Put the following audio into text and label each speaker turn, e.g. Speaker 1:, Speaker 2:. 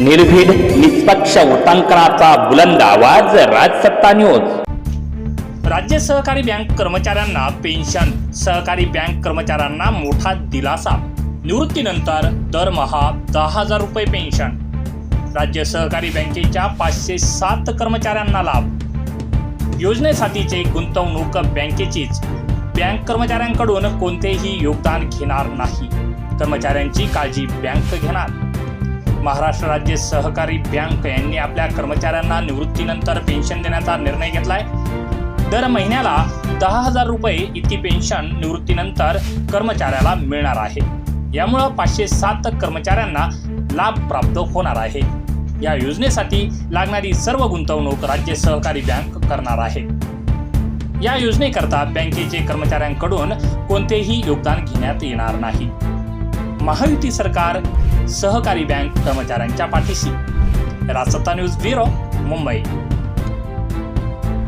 Speaker 1: निर्भीड निष्पक्ष उटांकनाचा बुलंद आवाज राजसत्ता न्यूज.
Speaker 2: राज्य सहकारी बँक कर्मचाऱ्यांना पेन्शन सहकारी बँक कर्मचाऱ्यांना मोठा दिलासा. निवृत्तीनंतर दरमहा दहा हजार रुपये पेन्शन. राज्य सहकारी बँकेच्या पाचशे सात कर्मचाऱ्यांना लाभ. योजनेसाठीचे गुंतवणूक बँकेचीच बँक कर्मचाऱ्यांकडून कोणतेही योगदान घेणार नाही. कर्मचाऱ्यांची काळजी बँक घेणार. महाराष्ट्र राज्य सहकारी बँक यांनी आपल्या कर्मचाऱ्यांना निवृत्तीनंतर पेन्शन देण्याचा निर्णय घेतलाय. दर महिन्याला दहा हजार रुपये इतकी पेन्शन निवृत्तीनंतर कर्मचाऱ्याला मिळणार आहे. यामुळं पाचशे सात कर्मचाऱ्यांना लाभ प्राप्त होणार आहे. या योजनेसाठी लागणारी सर्व गुंतवणूक राज्य सहकारी बँक करणार आहे. या योजनेकरता बँकेचे कर्मचाऱ्यांकडून कोणतेही योगदान घेण्यात येणार नाही. महायुती सरकार सहकारी बँक कर्मचाऱ्यांच्या पाठीशी. Rajsatta news bureau Mumbai.